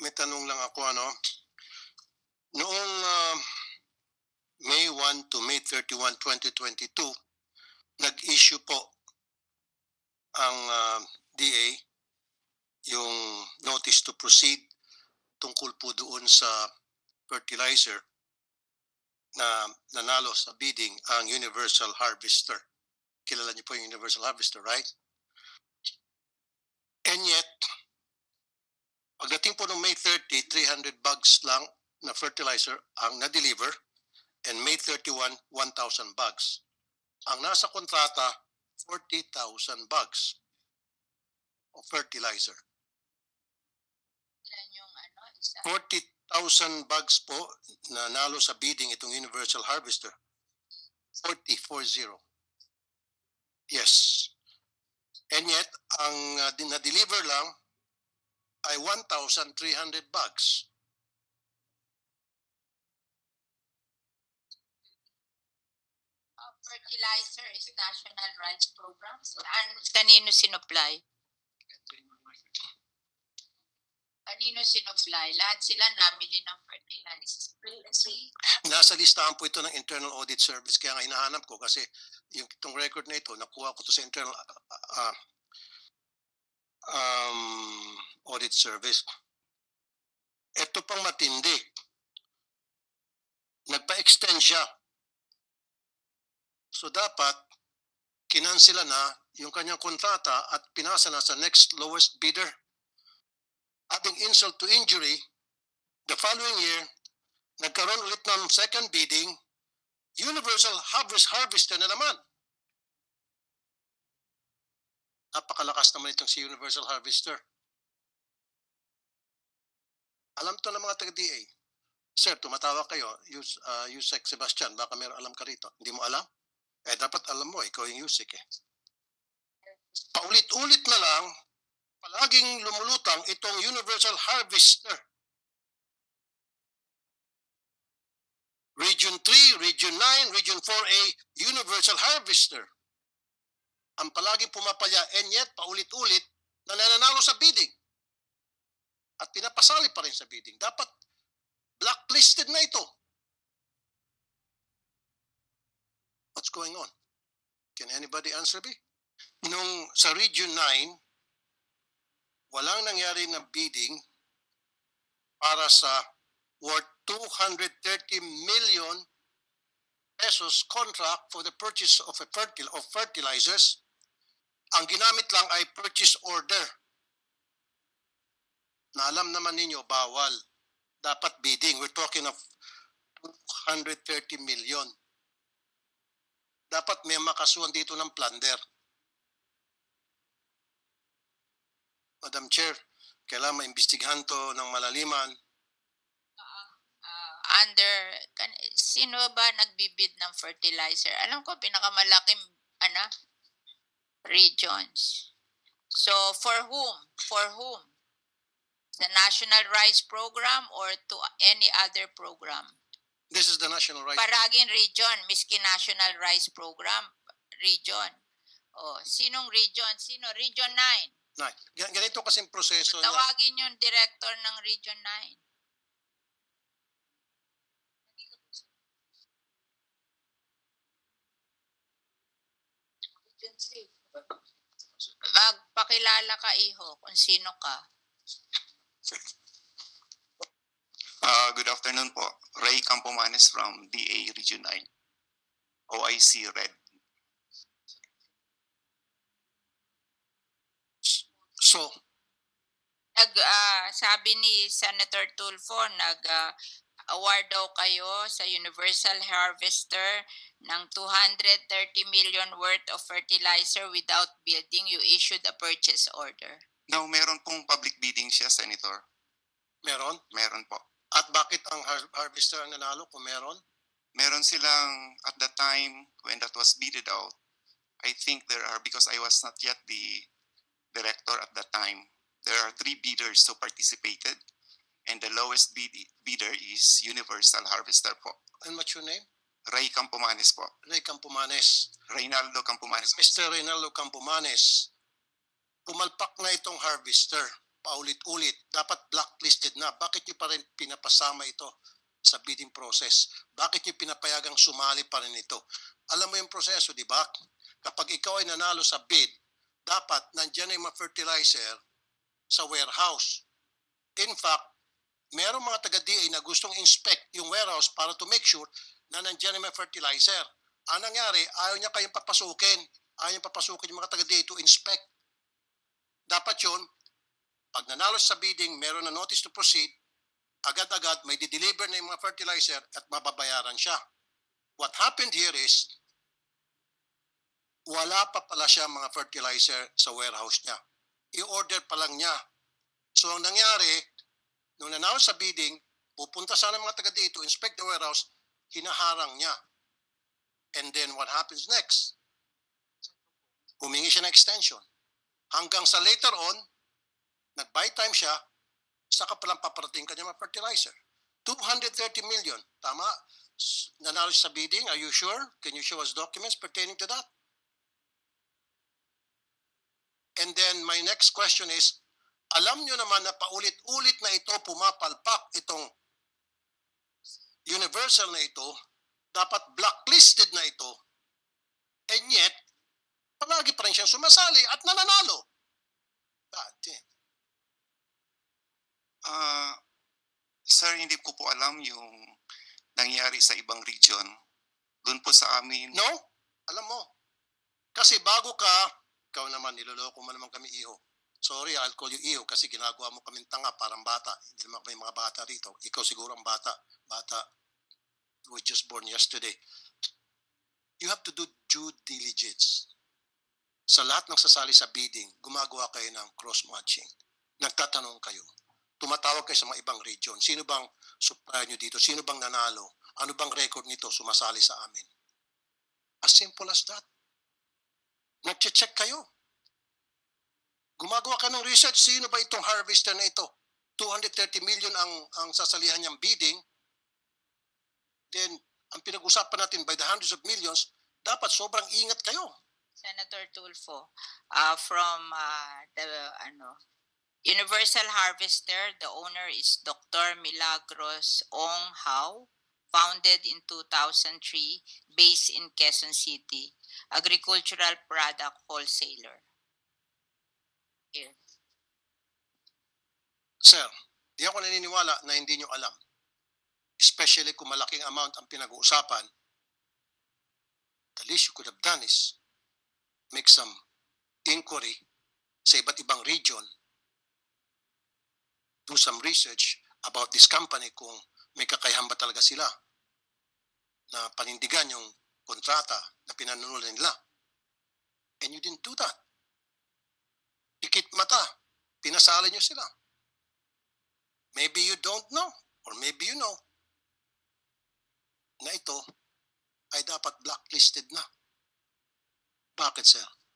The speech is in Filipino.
may tanong lang ako ano. Noong ah, May 1 to May 31, 2022, nag-issue po ang ah, DA yung notice to proceed tungkol po doon sa fertilizer na nanalo sa bidding ang Universal Harvester. Kilala niyo po yung Universal Harvester, right? And yet, pagdating po ng May 30, 300 bags lang na fertilizer ang na-deliver and May 31, 1,000 bags. Ang nasa kontrata, 40,000 bags of fertilizer. Ilan yung ano, isa? 40,000 bags po na nalo sa bidding itong Universal Harvester. 40, 40. Yes. And yet, ang uh, na-deliver lang ay 1,300 bags. Uh, fertilizer is National Rights Program. Saan, kanino sinupply? Kanino sinupply? Lahat sila namili ng fertilizer. Nasa listahan po ito ng Internal Audit Service kaya nga hinahanap ko kasi yung itong record na ito, nakuha ko to sa Internal uh, uh, um, Audit Service. Ito pang matindi. Nagpa-extend siya. So dapat kinansela na yung kanyang kontrata at pinasa na sa next lowest bidder. Adding insult to injury, the following year, nagkaroon ulit ng second bidding, Universal Harvest Harvester na naman. Napakalakas naman itong si Universal Harvester. Alam to ng mga taga-DA. Sir, tumatawa kayo, Yus, uh, Yusek Sebastian, baka meron alam ka rito. Hindi mo alam? Eh, dapat alam mo, ikaw yung Yusek eh. Paulit-ulit na lang, palaging lumulutang itong Universal Harvester. Region 3, Region 9, Region 4A, Universal Harvester. Ang palaging pumapalya and yet paulit-ulit na nananalo sa bidding. At pinapasali pa rin sa bidding. Dapat blacklisted na ito. What's going on? Can anybody answer me? Nung sa Region 9, walang nangyari na bidding para sa worth 230 million pesos contract for the purchase of a fertil of fertilizers. Ang ginamit lang ay purchase order. Na alam naman ninyo, bawal. Dapat bidding. We're talking of 230 million. Dapat may makasuhan dito ng plunder. Madam Chair, kailangan maimbestigahan to ng malaliman. Uh, under, kan, sino ba nagbibid ng fertilizer? Alam ko, pinakamalaking, ano, regions. So, for whom? For whom? The National Rice Program or to any other program? This is the national right. Paragin region, miski National Rice Program region. Oh, sinong region? Sino? Region 9. Nine. Gan- Ganito kasing proseso na Tawagin yung director ng Region 9. Magpakilala ka, iho, kung sino ka. Uh, good afternoon po. Ray Campomanes from DA Region 9. OIC Red. so Nag, ah, sabi ni Senator Tulfo, nag ah, award daw kayo sa Universal Harvester ng 230 million worth of fertilizer without bidding. You issued a purchase order. Now, meron pong public bidding siya, Senator. meron. Meron po. At bakit ang har- harvester ang nanalo kung meron? Meron silang, at the time when that was bidded out, I think there are, because I was not yet the director at that time, there are three bidders who participated. And the lowest bid, bidder is Universal Harvester po. And what's your name? Ray Campomanes po. Ray Campomanes. Reynaldo Campomanes. Mr. Reynaldo Campomanes, pumalpak na itong harvester. paulit-ulit. Dapat blacklisted na. Bakit nyo pa rin pinapasama ito sa bidding process? Bakit nyo pinapayagang sumali pa rin ito? Alam mo yung proseso, di ba? Kapag ikaw ay nanalo sa bid, dapat nandyan na yung fertilizer sa warehouse. In fact, merong mga taga-DA na gustong inspect yung warehouse para to make sure na nandyan na yung fertilizer. Ang nangyari, ayaw niya kayong papasukin. Ayaw niya papasukin yung mga taga-DA to inspect. Dapat yun, pag nanalo sa bidding, meron na notice to proceed, agad-agad may di-deliver na yung mga fertilizer at mababayaran siya. What happened here is, wala pa pala siya mga fertilizer sa warehouse niya. I-order pa lang niya. So ang nangyari, nung nanalo sa bidding, pupunta sana mga taga dito, inspect the warehouse, hinaharang niya. And then what happens next? Humingi siya ng extension. Hanggang sa later on, nag-buy time siya, saka palang paparating kanya mga fertilizer. 230 million. Tama? Nanalo sa bidding. Are you sure? Can you show us documents pertaining to that? And then my next question is, alam nyo naman na paulit-ulit na ito pumapalpak itong universal na ito, dapat blacklisted na ito, and yet, palagi pa rin siyang sumasali at nananalo. Damn. Ah, sir, hindi ko po alam yung nangyari sa ibang region. Doon po sa amin, No? Alam mo. Kasi bago ka, ikaw naman, niloloko mo naman kami iho. Sorry, I'll call you iho kasi ginagawa mo kaming tanga, parang bata. Hindi naman kami mga bata rito. Ikaw siguro ang bata. Bata. Were just born yesterday. You have to do due diligence. Sa lahat ng sasali sa bidding, gumagawa kayo ng cross-matching. Nagtatanong kayo. Tumatawag kayo sa mga ibang region. Sino bang supplier nyo dito? Sino bang nanalo? Ano bang record nito sumasali sa amin? As simple as that. Nagche-check kayo. Gumagawa ka ng research, sino ba itong harvester na ito? 230 million ang, ang sasalihan niyang bidding. Then, ang pinag-usapan natin by the hundreds of millions, dapat sobrang ingat kayo. Senator Tulfo, uh, from uh, the ano, Universal Harvester, the owner is Dr. Milagros Ong Hao, founded in 2003, based in Quezon City, agricultural product wholesaler. Here. Sir, di ako naniniwala na hindi nyo alam. Especially kung malaking amount ang pinag-uusapan. The least you could have done is make some inquiry sa iba't ibang region. Do some research about this company kung may kakayahan ba talaga sila na panindigan yung kontrata na pinanunulan nila. And you didn't do that. Pikit mata. Pinasali nyo sila. Maybe you don't know or maybe you know na ito ay dapat blacklisted na. Bakit, sir?